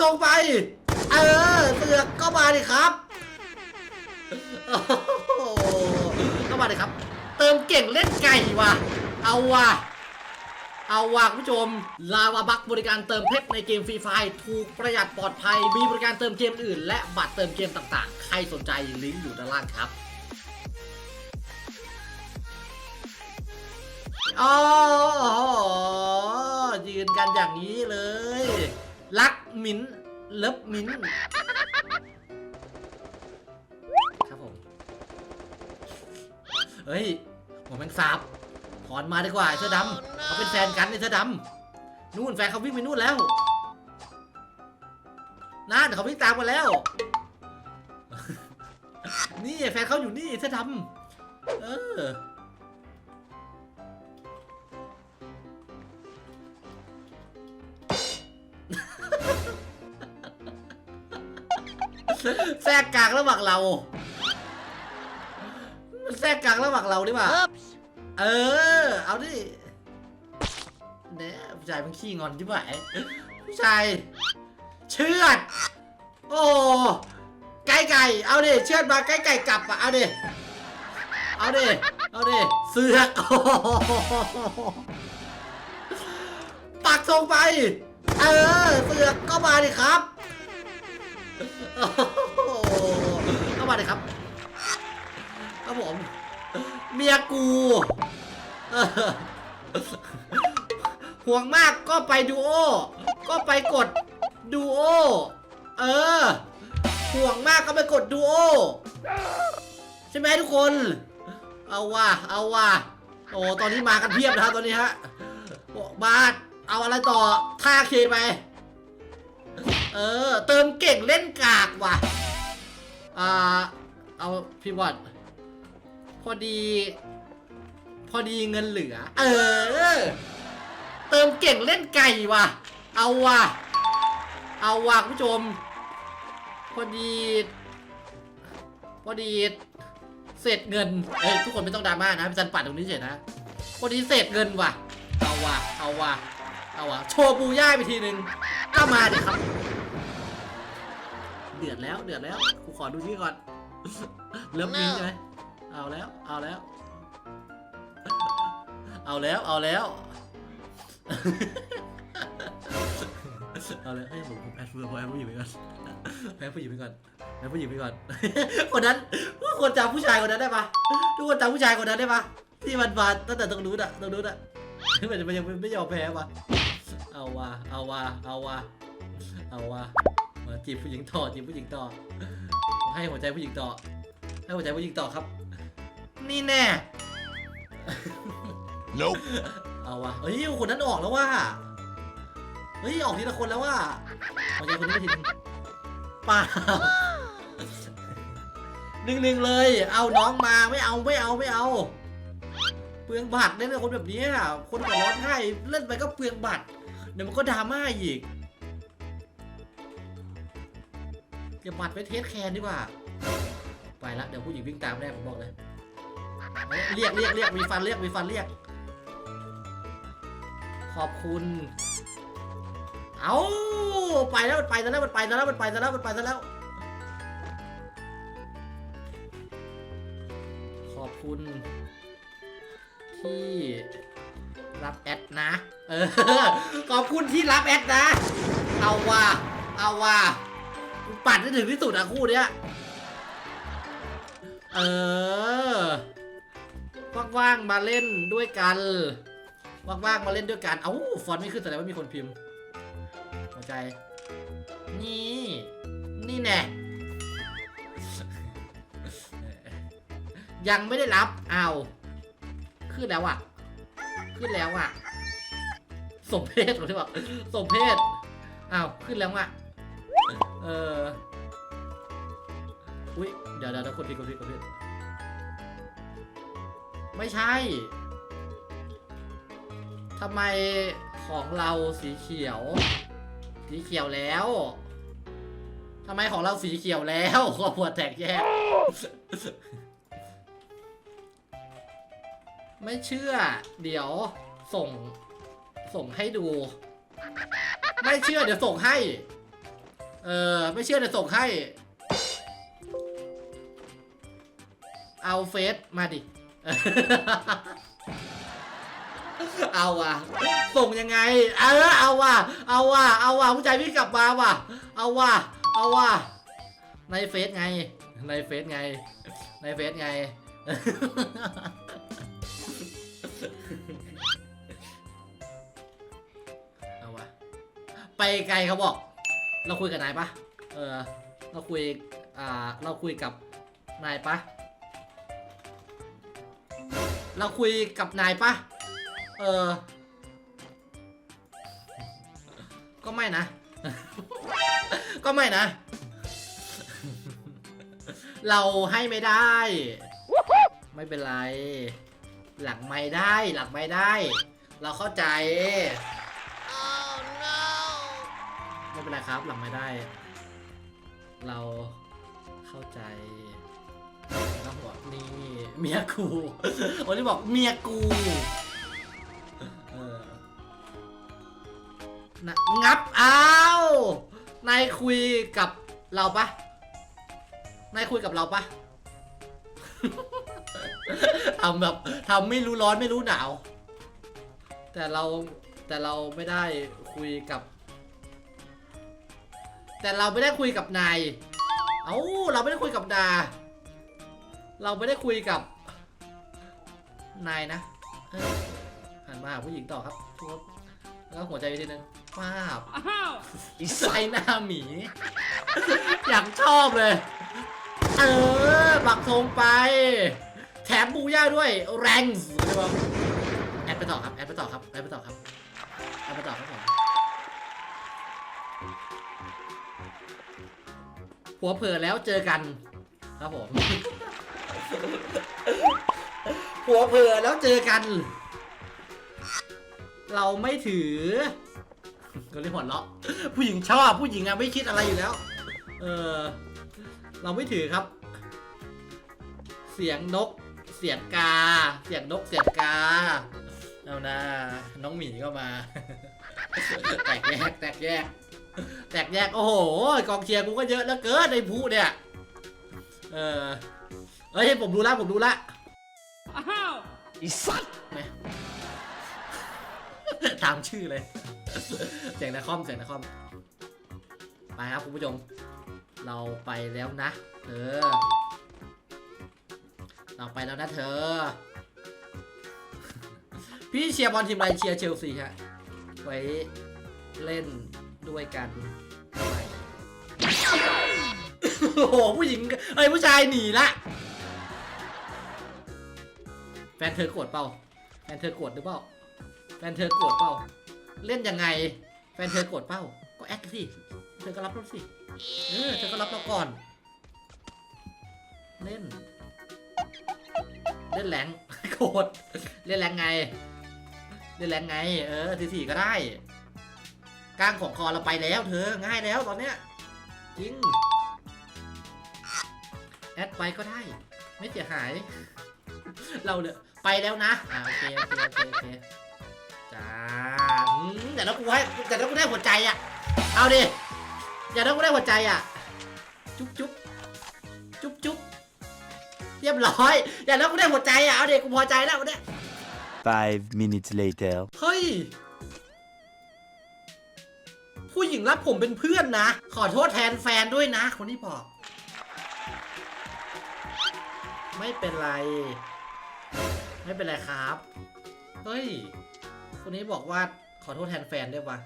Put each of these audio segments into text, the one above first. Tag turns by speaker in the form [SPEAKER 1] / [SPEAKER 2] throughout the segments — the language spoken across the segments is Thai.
[SPEAKER 1] ทรงไป เออเสือกก็มาดิครับโอ้โหก็มาดิครับ เติมเก่งเล่นไก่ว่ะ เอาว่ะเอาว่ะคุณผู้ชม ลาวาบักบริการเติมเพชรในเกมฟรีไฟถูกประหยัดปลอดภัย มีบริการเติมเกมอื่น และบัตรเติมเกมต่างๆ ใครสนใจลิงก์อยู่ด้านล่างครับอ๋อยืนกันอย่างนี้เลย รักมิ้นเลิฟมิ้นครับผมเฮ้ยผมแมงสาบถอนมาดีกว่าเสื้อดำเขาเป็นแฟนกันไอ้เสื้อดำนู่นแฟนเขาวิ่งไปนู่นแล้วนั่นเขาวิ่งตามมาแล้ว นี่แฟนเขาอยู่นี่เสื้อดำเออ แทรกกลางระหว่างเราแทรกกลางระหว่างเราดิว่า เออ เอาดิเนี่ยผู้ชายมันขี้งอนใช่ไหมผู้ชาย เชือด โอ้ไก่ไก่ เอาดิ เชือดมาไก่ไก่กลับอะ เอาดิ เอาดิ เอาดิ เสือกโอ้โหปักทรงไป เออ เสือกก็มาดิครับ โอ้โหก็มาดิครับครับผมเมียกูห่วงมากก็ไปดูโอ ก็ไปกดดูโอ เออ ห่วงมากก็ไปกดดูโอ ใช่ไหมทุกคน เอาว่ะเอาว่ะโอ้ ตอนนี้มากันเพียบนะครับตอนนี้ฮะโอ้บาสเอาอะไรต่อท่าเคไป เออ เติมเก่งเล่นกากว่ะ อ่า เอาพี่บอดพอดี พอดีเงินเหลือ เออ เติมเก่งเล่นไก่ว่ะ เอาว่ะ เอาว่ะคุณผู้ชม พอดี พอดีเศษเงินเอ้ยทุกคนไม่ต้องดราม่านะพี่จันปัดตรงนี้เฉยนะ พอดีเศษเงินว่ะ เอาว่ะ เอาว่ะ เอาว่ะ โชว์ปูย่าไปทีนึงก็มาดิครับ เดือดแล้วเดือดแล้วกูขอดูชื่อก่อนเริ่มมินใช่ไหมเอาแล้วเอาแล้ว เอาแล้วเอาแล้วเอาแล้วให้ผมผมแอดฟูผมแอดผู้หญิงไปก่อนแอดผู้หญิงไปก่อนแอดผู้หญิงไปก่อน คนนั้นทุกคนจำผู้ชายคนนั้นได้ปะทุกคนจำผู้ชายคนนั้นได้ปะที่มันมาตั้งแต่ตรงนู้นอะตรงนู้นอะมันมันยังไม่ยอมแพ้ปะเอาว่ะเอาว่ะเอาว่ะเอาว่ะ มาจีบผู้หญิงต่อจีบผู้หญิงต่อ ให้หัวใจผู้หญิงต่อ ให้หัวใจผู้หญิงต่อครับ นี่แน่
[SPEAKER 2] Nope.
[SPEAKER 1] เอาวะเฮ้ยคนนั้นออกแล้วว่าเฮ้ยออกทีละคนแล้วว่าหัวใจคนนี้ไปทีนึงป่าหนึ่งหนึ่งเลย เอาน้องมาไม่เอาไม่เอาไม่เอาเปลืองบัตรเล่นกับคนแบบนี้อะคนหัวร้อนง่ายเล่นไปก็เปลืองบัตรเดี๋ยวมันก็ดราม่าอีก ก็บบัตรไปเทสแคนดีกว่า ไปละเดี๋ยวผู้หญิงวิ่งตามแน่ผมบอกเลย เรียกเรียกเรียกมีฟันเรียกมีฟันเรียก ขอบคุณ เอาไปแล้วมันไปแล้วมันไปแล้วมันไปแล้วมันไปแล้ว ขอบคุณ ที่รับแอดนะ เออ ขอบคุณที่รับแอดนะ เอาว่ะเอาว่ะ ปัดได้ถึงที่สุดอะคู่เนี้ย เออ ว่างๆมาเล่นด้วยกัน ว่างๆมาเล่นด้วยกัน เอ้า ฟอนต์ไม่ขึ้นแสดงว่ามีคนพิมพ์ หัวใจ นี่ นี่แน่ ยังไม่ได้รับเอาขึ้นแล้วอะขึ้นแล้วอะสมเพศหรือเปล่าสมเพศอ้าว ขึ้นแล้วอะ เออ อุ้ยเดี๋ยวเดี๋ยวเดี๋ยวกดผิดกดผิดกดผิดไม่ใช่ทำไมของเราสีเขียว สีเขียวแล้วทำไมของเราสีเขียวแล้วขอปวดแตกแยก ไม่เชื่อ เดี๋ยวส่ง ส่งให้ดู ไม่เชื่อเดี๋ยวส่งให้ เออ ไม่เชื่อเดี๋ยส่งให้ เอาเฟซมาดิ เอาว่ะ ส่งยังไง เออ เอาว่ะ เอาว่ะ เอาว่ะผู้ชายพี่กลับมาว่ะ เอาว่ะ เอาว่ะ ในเฟซไง ในเฟซไง ในเฟซไง เอาว่ะ ไปไกลเขาบอก เราคุยกับนายปะเออ เราคุย อ่า เราคุยกับนายปะเราคุยกับนายปะเออ ก็ไม่นะ ก็ไม่นะ เราให้ไม่ได้ ไม่เป็นไร หลังไม่ได้ หลังไม่ได้ เราเข้าใจ ไม่เป็นไรครับหลังไม่ได้ เราเข้าใจแล้วหัวนี่เมียกูวันนี้บอกเมียกูเออนะงับอ้าวนายคุยกับเราปะนายคุยกับเราปะทำแบบทำไม่รู้ร้อนไม่รู้หนาว แต่เราแต่เราไม่ได้คุยกับ แต่เราไม่ได้คุยกับนาย เอ้า เราไม่ได้คุยกับดา เราไม่ได้คุยกับ นายนะเออหันมาหาผู้หญิงต่อครับทุบแล้วก็หัวใจไปทีนึงป้าบอีไซหน้าหมี อย่างชอบเลย เออบักธงไป แถมบูย่าด้วย แรงใช่ปะแอดไปต่อครับ แอดไปต่อครับ แอดไปต่อครับ แอดไปต่อครับผม หัวเผลอแล้วเจอกัน ครับผม หัวเผลอแล้วเจอกัน เราไม่ถือ ก็เรียกหัวเราะผู้หญิงชอบผู้หญิงอะไม่คิดอะไรอยู่แล้ว เออ เราไม่ถือครับ เสียงนก เสียงกา เสียงนกเสียงกาเอานะน้องหมีก็มา แตกแยกแตกแยก แตกแยกโอ้โหกองเชียร์กูก็เยอะแล้วเกินในผู้เนี่ย เออเฮ้ยผมรู้ละผมรู้ละ
[SPEAKER 2] อีสัตว์
[SPEAKER 1] แหมตามชื่อเลย เสียงนาคอมเสียงนาคอม ไปครับคุณผู้ชม เราไปแล้วนะเธอ เราไปแล้วนะเธอ พี่เชียร์บอลทีมอะไรเชียร์เชลซีฮะ ไว้เล่น ด้วยกันโอ้โหผู้หญิงเอ้ยผู้ชายหนีละแฟนเธอโกรธเปล่าแฟนเธอโกรธหรือเปล่าแฟนเธอโกรธเปล่าเล่นยังไง แฟนเธอโกรธเปล่าก็แอคสิเธอก็รับเราสิเออเธอก็รับเราก่อน เล่น เล่นแรงโกรธเล่นแรงไง เล่นแรงไง เออทีสี่ก็ได้ กลางของคอเราไปแล้วเธอง่ายแล้วตอนเนี้ยจริงแอดไปก็ได้ ไม่เสียหาย เราเนี่ยไปแล้วนะอ่าโอเคโอเคโอเคโอเคจ้าอืมแต่แล้วกูให้แต่แล้วกูได้หัวใจอะ เอาดิอย่าแล้วกูได้หัวใจอะ จุ๊บจุ๊บจุ๊บจุ๊บเรียบร้อยอย่าแล้วกูได้หัวใจอะ เอาดิกูพอใจแล้วเนี่ย
[SPEAKER 2] Five minutes later
[SPEAKER 1] เฮ้ย ผู้หญิงรับผมเป็นเพื่อนนะ ขอโทษแทนแฟนด้วยนะ คนที่บอก ไม่เป็นไร ไม่เป็นไรครับ เฮ้ย คนนี้บอกว่าขอโทษแทนแฟนได้ปะ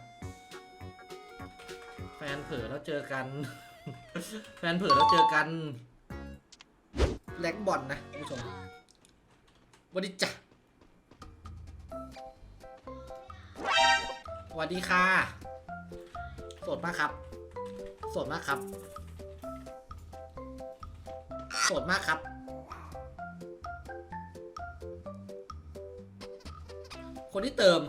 [SPEAKER 1] แฟนเผลอแล้วเจอกัน แฟนเผลอแล้วเจอกันแล็กบอลนะคุณผู้ชมวัสดีจ้ะสวัสดีค่ะ ดมากครับ สดมากครับ สดมากครับ คนที่เติม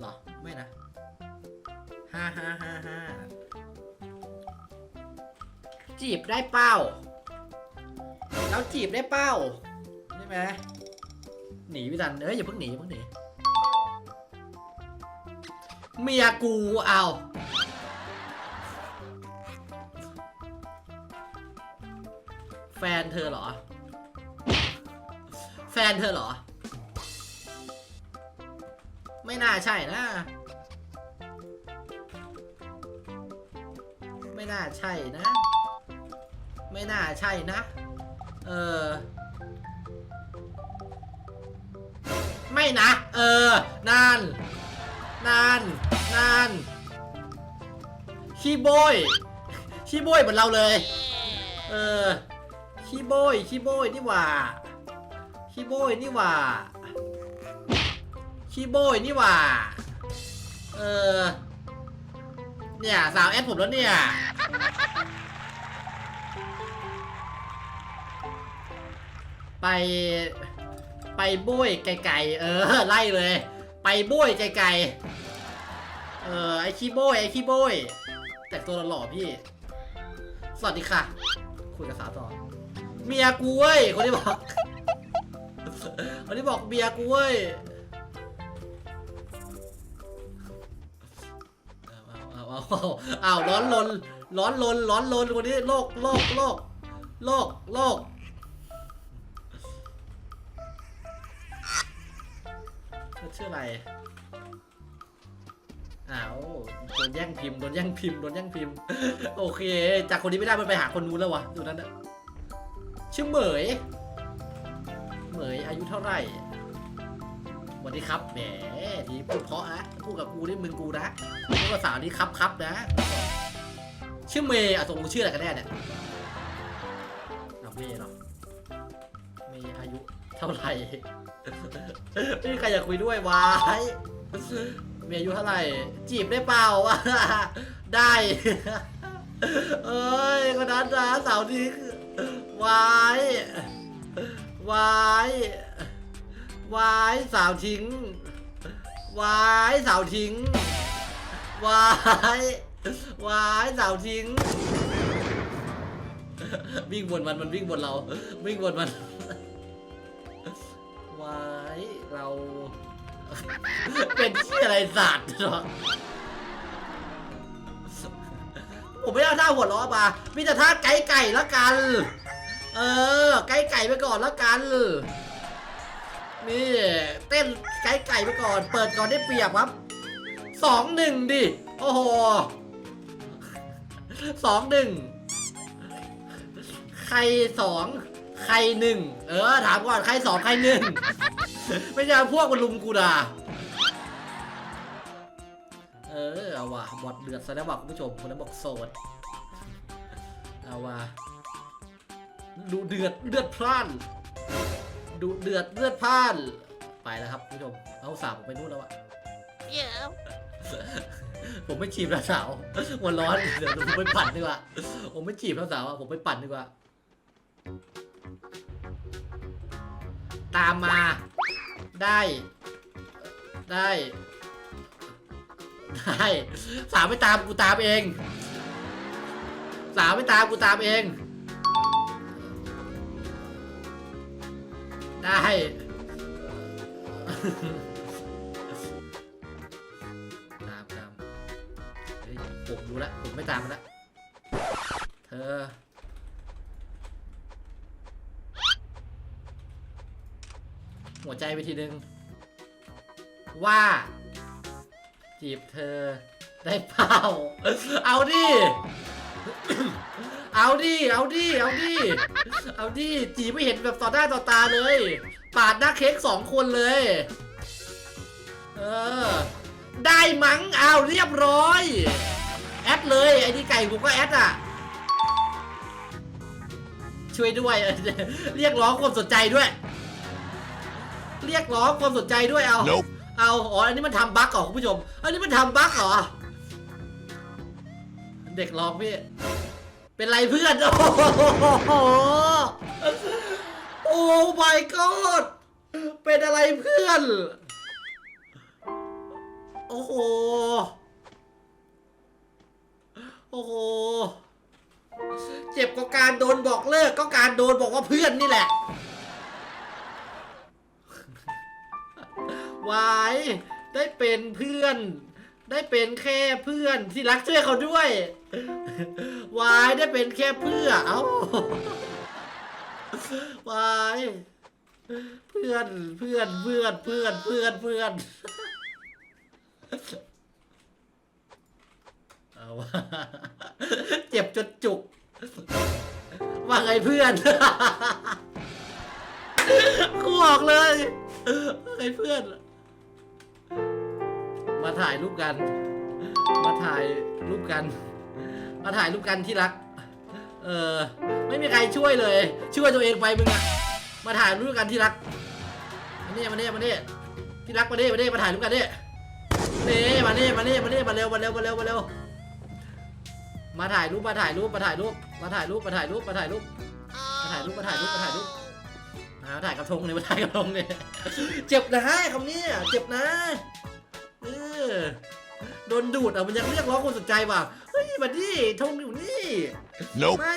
[SPEAKER 1] หรอ ไม่นะห้าห้าห้าห้าจีบได้เป้า แล้วจีบได้เป้า ใช่ไหมหนีพี่ทันเอ้ยอย่าเพิ่งหนีอย่าเพิ่งหนี เมียกูเอาแฟนเธอเหรอ แฟนเธอเหรอ ไม่น่าใช่นะ ไม่น่าใช่นะ ไม่น่าใช่นะ เออไม่นะ เออ นั่น นั่น นานขี้โบยขี้โบยเหมือนเราเลย เออขี้โบยขี้โบยนี่หว่าขี้โบยนี่หว่าขี้โบยนี่หว่า เออ เนี่ยสาวแอดผมแล้วเนี่ย ไป ไปบุ้ยไกลๆเออ ไล่เลย ไปบุ้ยไกลๆ เออไอขี้โบยไอขี้โบยแต่งตัวหล่อๆพี่ สวัสดีค่ะ คุยกับสาวต่อ เมียกูเว้ย คนที่บอก คนที่บอกเมียกูเว้ยเอาเอาเอาเอาร้อนลนร้อนลนร้อนลนคนนี้โลกโลกโลกโลกโลกชื่ออะไร อ้าวโดนแย่งพิมพ์โดนแย่งพิมพ์โดนแย่งพิมพ์ โอเค จากคนนี้ไม่ได้มันไปหาคนนู้นแล้ววะดูนั้นนะชื่อเหมย เหมยอายุเท่าไหร่สวัสดีครับแหมทีพูดเพราะนะพูดกับกูนี่มึงกูนะพูดกับสาวนี่ครับครับนะ ชื่อเมย์อะตกลงชื่ออะไรกันแน่เนี่ยเอาเมย์เหรอเมย์อายุเท่าไหร่ไม่มีใครอยากคุยด้วยวาย มย์อายุเท่าไหร่ จีบได้เปล่า ได้ เอ้ยคนนั้นนะสาวนี้วายวายวายสาวทิ้งวายสาวทิ้งวายวายสาวทิ้ง วิ่งบนมันมันวิ่งบนเรา วิ่งบนมันวายเรา เป็นที่อะไรสัตว์เหรอผมไม่เอาท่าหัวล้อมามีแต่ท่าไก่ไก่ละกัน เออ ไก่ไก่ไปก่อนละกัน นี่เต้นไก่ไก่ไปก่อน เปิดก่อนได้เปรียบครับ สองหนึ่งดิ โอ้โหสองหนึ่ง ใครสอง ใครหนึ่ง เออ ถามก่อน ใครสอง ใครหนึ่ง ไม่ใช่พวกมันลุมกูด่า เออเอาว่ะบอดเดือดซะแล้วว่ะคุณผู้ชมคนนั้นบอกโสด เอาว่ะดูเดือดเลือดพล่านดูเดือดเลือดพล่าน ไปแล้วครับคุณผู้ชม เอาสาวผมไปนู่นแล้วอะ
[SPEAKER 3] Yeah.
[SPEAKER 1] ผมไม่จีบแล้วสาวหัวร้อน เดี๋ยวผมไปปั่นดีกว่า ผมไม่จีบแล้วสาวอะผมไปปั่นดีกว่า ตามมา ได้ ได้ ได้สาวไม่ตามกูตามเองสาวไม่ตามกูตามเอง ได้ ตามตามเฮ้ผมรู้แล้วผมไม่ตามมันแล้วเธอ หัวใจไปทีนึง ว่า จีบเธอได้เปล่า เอาดิ เอาดิ เอาดิ เอาดิ เอาดิ จีบไม่เห็นแบบต่อหน้าต่อตาเลย ปาดหน้าเค้กสองคนเลย เออ ได้มั้ง เอาเรียบร้อย แอดเลย ไอ้นี่ไก่ผมก็แอดอะ ช่วยด้วย เรียกร้องความสนใจด้วย เรียกร้องความสนใจด้วยเอา
[SPEAKER 2] Nope
[SPEAKER 1] เอาอ๋ออันนี้มันทำบั๊กเหรอคุณผู้ชม อันนี้มันทำบั๊กเหรอ เด็กร้องพี่ เป็นไรเพื่อน โอ้โห โอ้ my god เป็นอะไรเพื่อน โอ้โห โอ้โห เจ็บก็การโดนบอกเลิกก็การโดนบอกว่าเพื่อนนี่แหละ วายได้เป็นเพื่อน ได้เป็นแค่เพื่อนที่รักช่วยเขาด้วยวายได้เป็นแค่เพื่อนเอ้าวายเพื่อนเพื่อนเพื่อนเพื่อนเพื่อนเพื่อนเอาวะเจ็บจนจุก ว่าไงเพื่อนกูบอกเลยว่าไงเพื่อน มาถ่ายรูปกัน มาถ่ายรูปกัน มาถ่ายรูปกันที่รัก เออ ไม่มีใครช่วยเลย ช่วยตัวเองไปมึงอะมาถ่ายรูปกันที่รักมาเนี่ยมาเนี่ยมาเนี่ยที่รักมาเนี่ยมาเนี่ยมาถ่ายรูปกันเนี่ยนี่มาเนี่ยมาเนี่ยมาเนี่ยมาเร็วมาเร็วมาเร็วมาเร็ว มาถ่ายรูปมาถ่ายรูปมาถ่ายรูปมาถ่ายรูปมาถ่ายรูปมาถ่ายรูปมาถ่ายรูปมาถ่ายรูปมาถ่ายรูปมาถ่ายกระทงเนี่ยมาถ่ายกระทงเนี่ยเจ็บนะคำนี้เจ็บนะ ออโดนดูดอะมันยังเรียกร้องคนสนใจว่ะเฮ้ยมาดิทงอยู่นี่
[SPEAKER 2] Nope.
[SPEAKER 1] ไม่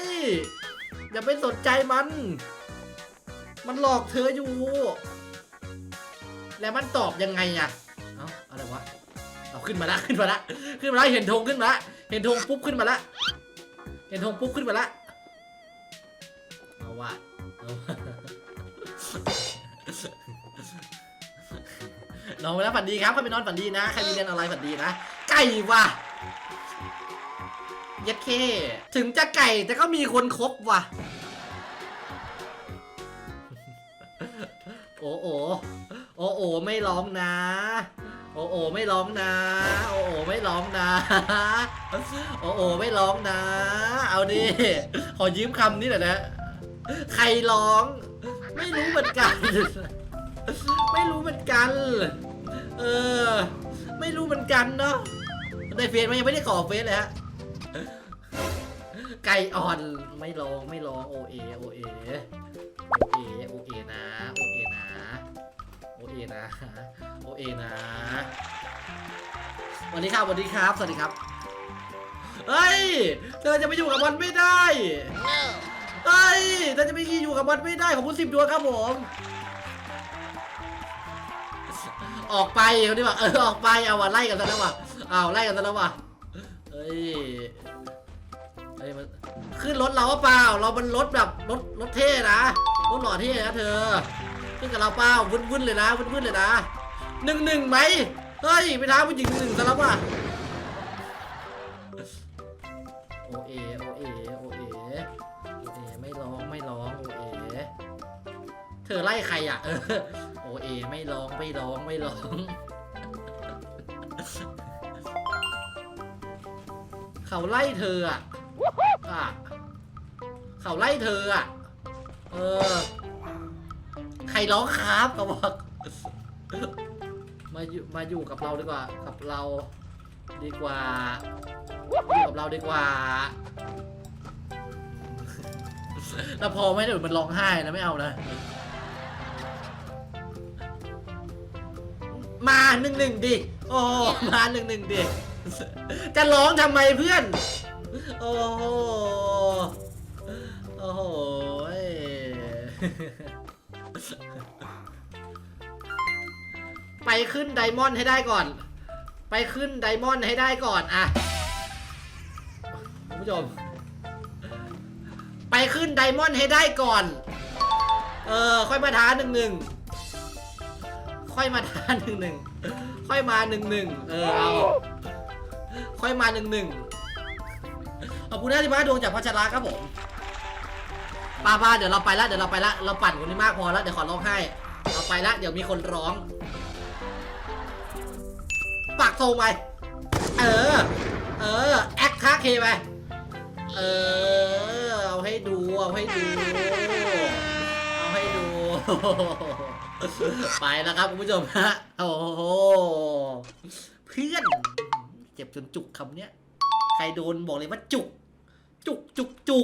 [SPEAKER 1] อย่าไปสนใจมัน มันหลอกเธออยู่ แล้วมันตอบยังไงอะเอ้าอะไรวะเอาขึ้นมาละขึ้นมาละขึ้นมาละเห็นธงขึ้นมาละเห็นธงปุ๊บขึ้นมาละเห็นธงปุ๊บขึ้นมาละเอาว่ะเอาว่ะ นอนไปแล้วฝันดีครับใครไปนอนฝันดีนะใครมีเรียนอะไรฝันดีนะ ไก่ว่ะยัดเค ถึงจะไก่แต่ก็มีคนครบว่ะ โอ้โอโอ้โอไม่ร้องนะ โอ้โอไม่ร้องนะ โอ้โอไม่ร้องนะ โอ้โอไม่ร้องนะ เอาดิ ขอยืมคำนี้หน่อยนะ ใครร้อง ไม่รู้เหมือนกัน ไม่รู้เหมือนกัน เออ ไม่รู้เหมือนกันเนาะในเฟซมันยังไม่ได้ขอเฟซเลยฮะไก่อ่อนไม่ร้องไม่ร้องโอเอโอเอโอเอโอเอนะโอเอนะโอเอนะโอเอนะสวัสดีครับสวัสดีครับ สวัสดีครับเฮ้ยเธอจะไปอยู่กับบอลไม่ได้เฮ้ยเธอจะไปอยู่กับบอลไม่ได้ของคุณสิบดวงครับผม ออกไปเขาดีกว่าเออออกไปเอาว่ะไล่กันซะแล้วว่ะเอาไล่กันซะแล้วว่ะเฮ้ยเฮ้ยมันขึ้นรถเราเปล่า เรามันรถแบบรถรถเท่นะรถหล่อเท่นะเธอขึ้นกับเราเปล่าวุ่นวุ่นๆเลยนะวุ่นวุ่นๆเลยนะหนึ่งหนึ่งไหมเฮ้ยไปท้าผู้หญิงหนึ่งซะแล้วว่ะโอเอโอเอโอเอโอเอไม่ร้องไม่ร้องโอเอเธอไล่ใครอะเออ ไม่ร้องไม่ร้องไม่ร้อง เขาไล่เธออะอะเขาไล่เธออะ เออ ใครร้องครับเขาบอก มาอยู่มาอยู่กับเราดีกว่า กับเรา ดีกว่าอยู่กับเราดีกว่าแล้วพอไม่ได้มันร้องไห้นะไม่เอานะ มาหนึ่งหนึ่งดิ โอ้มาหนึ่งหนึ่งดิ จะร้องทำไมเพื่อน โอ้โห โอ้โหยไปขึ้นไดมอนด์ให้ได้ก่อน ไปขึ้นไดมอนด์ให้ได้ก่อนอะคุณผู้ชม ไปขึ้นไดมอนด์ให้ได้ก่อน เออ ค่อยมาท้าหนึ่งหนึ่ง ค่อยมาท้าหนึ่งหนึ่งค่อยมาหนึ่งหนึ่งเออเอาค่อยมาหนึ่งหนึ่งขอบคุณนะที่มาดวงจากพัชระครับผมป้าป้าเดี๋ยวเราไปละเดี๋ยวเราไปละเราปั่นคนนี้มากพอแล้วเดี๋ยวขอร้องไห้เราไปละเดี๋ยวมีคนร้อง ปากโทรไปเออ เออ แอคคาเคไปเออ เอาให้ดู เอาให้ดู เอาให้ดู ไปแล้วครับคุณผู้ชมฮะ โอ้โห เพื่อน เจ็บจนจุกคำเนี้ย ใครโดนบอกเลยว่าจุก จุกจุกจุก